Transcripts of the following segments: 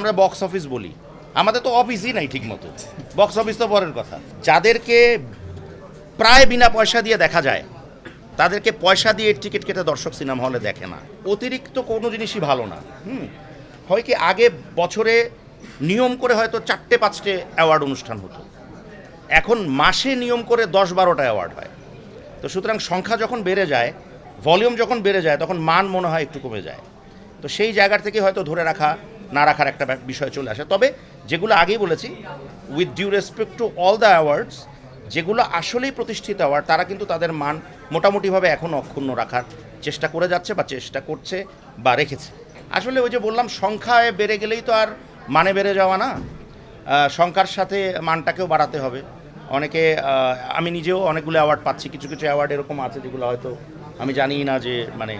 আমরা box office বলি। আমাদের তো অফিসই নাই ঠিক মতো বক্স অফিস তো পরের কথা। যাদেরকে প্রায় বিনা পয়সা দিয়ে দেখা যায়, তাদেরকে পয়সা দিয়ে টিকিট কেটে দর্শক সিনেমা হলে দেখে না। অতিরিক্ত কোনো জিনিসই ভালো না। হুম। হয় কি, আগে বছরে নিয়ম করে হয়তো চারটে, পাঁচটে অ্যাওয়ার্ড অনুষ্ঠান হতো। এখন মাসে নিয়ম করে দশ, বারোটা অ্যাওয়ার্ড হয়। তো সুতরাং সংখ্যা যখন বেড়ে যায় ভলিউম যখন বেড়ে যায়, তখন মান মনে হয় একটু কমে যায়। তো সেই জায়গার থেকে হয়তো ধরে রাখা না রাখার একটা বিষয় চলে আসে। তবে যেগুলো আগেই বলেছি with due respect to all the awards যেগুলো আসলেই প্রতিষ্ঠিত অ্যাওয়ার্ড তারা কিন্তু তাদের মান মোটামুটিভাবে এখন অক্ষুণ্ণ রাখার চেষ্টা করে যাচ্ছে বা চেষ্টা করছে বা রেখেছে। আসলে ওই যে বললাম, সংখ্যায় বেড়ে গেলেই তো আর মানে বেড়ে যাওয়া না। সংখ্যার সাথে মানটাকেও বাড়াতে হবে। অনেকে আমি নিজেও অনেকগুলো অ্যাওয়ার্ড পাচ্ছি, কিছু কিছু অ্যাওয়ার্ড এরকম আছে যেগুলো হয়তো আমি জানি না যে মানে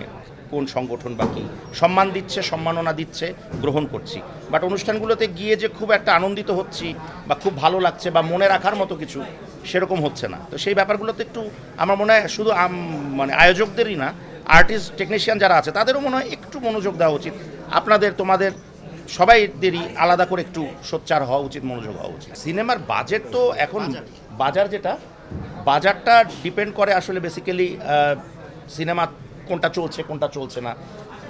কোন সংগঠন বা কী। সম্মান দিচ্ছে সম্মাননা দিচ্ছে গ্রহণ করছি। বাট অনুষ্ঠানগুলোতে গিয়ে যে খুব একটা আনন্দিত হচ্ছি বা খুব ভালো লাগছে বা মনে রাখার মতো কিছু সেরকম হচ্ছে না। তো সেই ব্যাপারগুলোতে একটু আমার মনে হয় শুধু মানে আয়োজকদেরই না আর্টিস্ট টেকনিশিয়ান যারা আছে তাদেরও মনে হয় একটু মনোযোগ দেওয়া উচিত। আপনাদের তোমাদের সবাইদেরই আলাদা করে একটু সোচ্চার হওয়া উচিত মনোযোগ হওয়া উচিত। সিনেমার বাজেট তো এখন বাজার। যেটা বাজারটা ডিপেন্ড করে আসলে বেসিক্যালি সিনেমা কোনটা চলছে কোনটা চলছে না।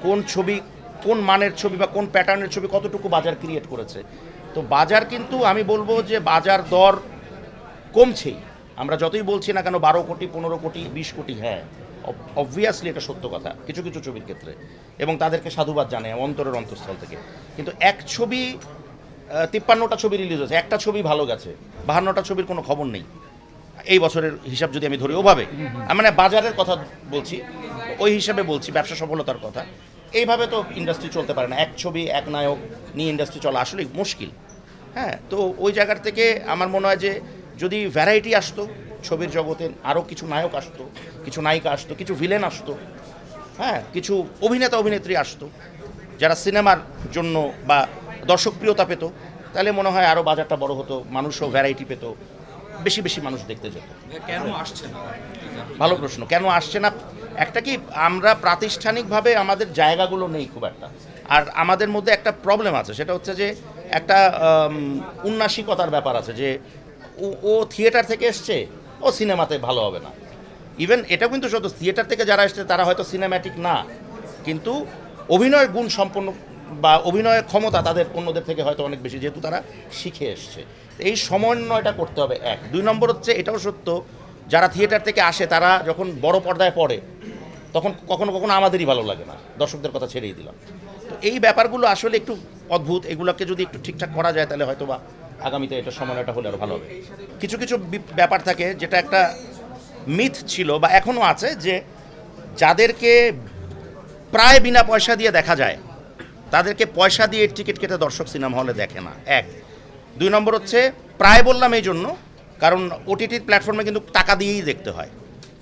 কোন ছবি কোন মানের ছবি বা কোন প্যাটার্নের ছবি কতটুকু বাজার ক্রিয়েট করেছে। তো বাজার কিন্তু আমি বলব যে বাজার দর কমছেই। আমরা যতই বলছি না কেন বারো কোটি পনেরো কোটি বিশ কোটি হ্যাঁ অবভিয়াসলি এটা সত্য কথা কিছু কিছু ছবির ক্ষেত্রে। এবং তাদেরকে সাধুবাদ জানে অন্তরের অন্তঃস্থল থেকে। কিন্তু এক ছবি তিপ্পান্নটা ছবি রিলিজ হয়েছে একটা ছবি ভালো গেছে বাহান্নটা ছবির কোনো খবর নেই। এই বছরের হিসাব যদি আমি ধরি ওভাবে। মানে বাজারের কথা বলছি ওই হিসাবে বলছি ব্যবসা সফলতার কথা। এইভাবে তো ইন্ডাস্ট্রি চলতে পারে না। এক ছবি এক নায়ক নিয়ে ইন্ডাস্ট্রি চলা আসলে মুশকিল। হ্যাঁ তো ওই জায়গার থেকে আমার মনে হয় যে যদি ভ্যারাইটি আসতো ছবির জগতে আরও কিছু নায়ক আসতো কিছু নায়িকা আসতো কিছু ভিলেন আসতো হ্যাঁ কিছু অভিনেতা অভিনেত্রী আসতো যারা সিনেমার জন্য বা দর্শকপ্রিয়তা পেত তাহলে মনে হয় আরও বাজারটা বড় হতো মানুষও ভ্যারাইটি পেত বেশি বেশি মানুষ দেখতে যেত। কেন আসছে না? ভালো প্রশ্ন। কেন আসছে না? একটা কি আমরা প্রাতিষ্ঠানিকভাবে আমাদের জায়গাগুলো নেই খুব একটা। আর আমাদের মধ্যে একটা প্রবলেম আছে, সেটা হচ্ছে যে একটা উন্নাসিকতার ব্যাপার আছে যে ও- ও থিয়েটার থেকে এসছে, ও সিনেমাতে ভালো হবে না। ইভেন এটা কিন্তু সত্য থিয়েটার থেকে যারা এসছে তারা হয়তো সিনেম্যাটিক না, কিন্তু অভিনয়ের গুণ সম্পন্ন বা অভিনয়ের ক্ষমতা তাদের অন্যদের থেকে হয়তো অনেক বেশি, যেহেতু তারা শিখে এসছে। এই সমন্বয়টা করতে হবে, এক। দুই নম্বর হচ্ছে, এটাও সত্য, যারা থিয়েটার থেকে আসে তারা যখন বড় পর্দায় পড়ে তখন কখনো কখনো আমাদেরই ভালো লাগে না। দর্শকদের কথা ছেড়েই দিলাম। তো এই ব্যাপারগুলো আসলে একটু অদ্ভুত। এগুলোকে যদি একটু ঠিকঠাক করা যায় তাহলে হয়তো বা আগামীতে এটা সমন্বয়টা হলে আরও ভালো হবে। কিছু কিছু ব্যাপার থাকে যেটা একটা মিথ ছিল বা এখনও আছে যে যাদেরকে প্রায় বিনা পয়সা দিয়ে দেখা যায়, তাদেরকে পয়সা দিয়ে টিকিট কেটে দর্শক সিনেমা হলে দেখে না। এক। দুই নম্বর হচ্ছে, প্রায় বললাম এই জন্য, কারণ ওটিটি প্ল্যাটফর্মে কিন্তু টাকা দিয়েই দেখতে হয়।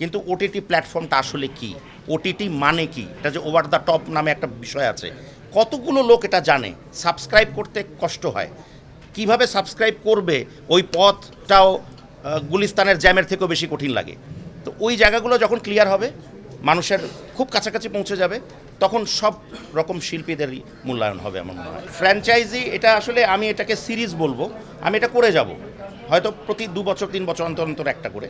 কিন্তু ওটিটি প্ল্যাটফর্মটা আসলে কি? ওটিটি মানে কি? এটা যে ওভার দ্য টপ নামে একটা বিষয় আছে। কতগুলো লোক এটা জানে? সাবস্ক্রাইব করতে কষ্ট হয়। কীভাবে সাবস্ক্রাইব করবে? ওই পথটাও গুলিস্তানের জ্যামের থেকেও বেশি কঠিন লাগে। তো ওই জায়গাগুলো যখন ক্লিয়ার হবে, মানুষের খুব কাছাকাছি পৌঁছে যাবে, তখন সব রকম শিল্পীদেরই মূল্যায়ন হবে আমার মনে হয়। ফ্র্যাঞ্চাইজি এটা আসলে আমি এটাকে সিরিজ বলব। আমি এটা করে যাব। হয়তো প্রতি দু বছর, তিন বছর অন্তর অন্তর একটা করে।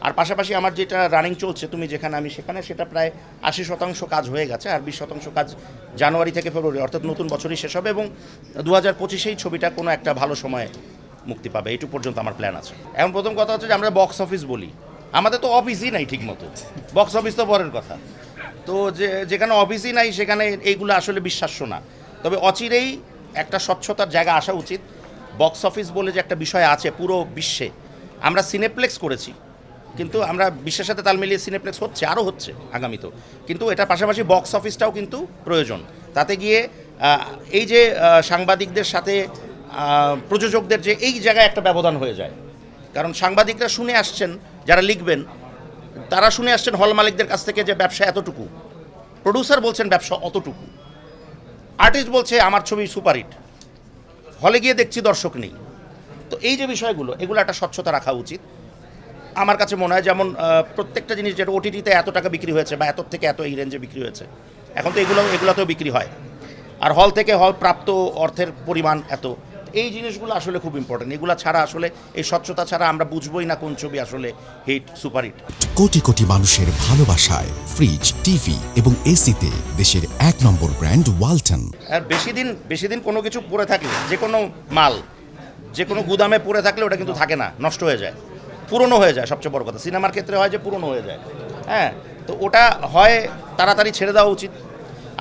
আর পাশাপাশি আমার যেটা রানিং চলছে, তুমি যেখানে, আমি সেখানে, সেটা প্রায় আশি শতাংশ কাজ হয়ে গেছে, আর বিশ শতাংশ কাজ জানুয়ারি থেকে ফেব্রুয়ারি, অর্থাৎ নতুন বছরই শেষ হবে এবং দু হাজার পঁচিশেই ছবিটা কোনো একটা ভালো সময়ে মুক্তি পাবে, এইটুকু পর্যন্ত আমার প্ল্যান আছে। এখন প্রথম কথা হচ্ছে যে আমরা বক্স অফিস বলি। আমাদের তো অফিসই নাই ঠিক মতো বক্স অফিস তো পরের কথা। তো যে, যেখানে অফিসই নাই, সেখানে এইগুলো আসলে বিশ্বাস্য না। তবে অচিরেই একটা স্বচ্ছতার জায়গা আসা উচিত। বক্স অফিস বলে যে একটা বিষয় আছে পুরো বিশ্বে। আমরা সিনেপ্লেক্স করেছি। কিন্তু আমরা বিশ্বের সাথে তাল মিলিয়ে সিনেপ্লেক্স হচ্ছে, আরও হচ্ছে আগামীতেও। কিন্তু এটা পাশাপাশি বক্স অফিসটাও কিন্তু প্রয়োজন। তাতে গিয়ে এই যে সাংবাদিকদের সাথে প্রযোজকদের যে এই জায়গায় একটা ব্যবধান হয়ে যায়। কারণ সাংবাদিকরা শুনে আসছেন, যারা লিখবেন, তারা শুনে আসছেন হল মালিকদের কাছ থেকে যে ব্যবসা এতটুকু। প্রডিউসার বলছেন ব্যবসা অতটুকু। আর্টিস্ট বলছে, আমার ছবি সুপারহিট। হলে গিয়ে দেখছি দর্শক নেই। তো এই যে বিষয়গুলো, এগুলো একটা স্বচ্ছতা রাখা উচিত। আমার কাছে মনে হয় যেমন প্রত্যেকটা জিনিস যেটা ওটিটিতে এত টাকা বিক্রি হয়েছে বা এত থেকে এত এই রেঞ্জে বিক্রি হয়েছে এখন তো এগুলো এগুলোতেও বিক্রি হয়। আর হল থেকে হল প্রাপ্ত অর্থের পরিমাণ এত। এই জিনিসগুলো আসলে খুব ইম্পর্টেন্ট এগুলো ছাড়া আসলে এই স্বচ্ছতা ছাড়া আমরা বুঝবোই না কোন ছবি আসলে হিট সুপারহিট কোটি কোটি মানুষের ভালোবাসায় ফ্রিজ টিভি এবং এসিতে দেশের এক নম্বর ব্র্যান্ড ওয়ালটন আর বেশি দিন বেশি দিন কোনো কিছু পরে থাকলে যে কোনো মাল যে কোনো গুদামে পরে থাকলে ওটা কিন্তু থাকে না নষ্ট হয়ে যায়। পুরনো হয়ে যায় সবচেয়ে বড় কথা। সিনেমার ক্ষেত্রে হয় যে পুরনো হয়ে যায়। হ্যাঁ তো ওটা হয় তাড়াতাড়ি ছেড়ে দেওয়া উচিত।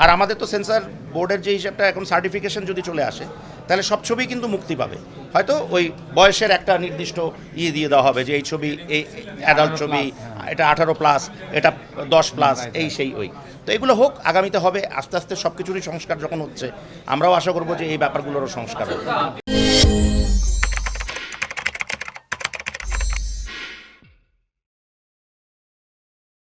আর আমাদের তো সেন্সার বোর্ডের যে হিসাবটা এখন সার্টিফিকেশন যদি চলে আসে তাহলে সব ছবি কিন্তু মুক্তি পাবে। হয়তো ওই বয়সের একটা নির্দিষ্ট ইয়ে দিয়ে দেওয়া হবে যে এই ছবি এই অ্যাডাল্ট ছবি এটা আঠারো প্লাস এটা দশ প্লাস এই সেই ওই। তো এগুলো হোক আগামীতে হবে আস্তে আস্তে সব কিছুরই সংস্কার যখন হচ্ছে আমরাও আশা করব যে এই ব্যাপারগুলোরও সংস্কার হবে।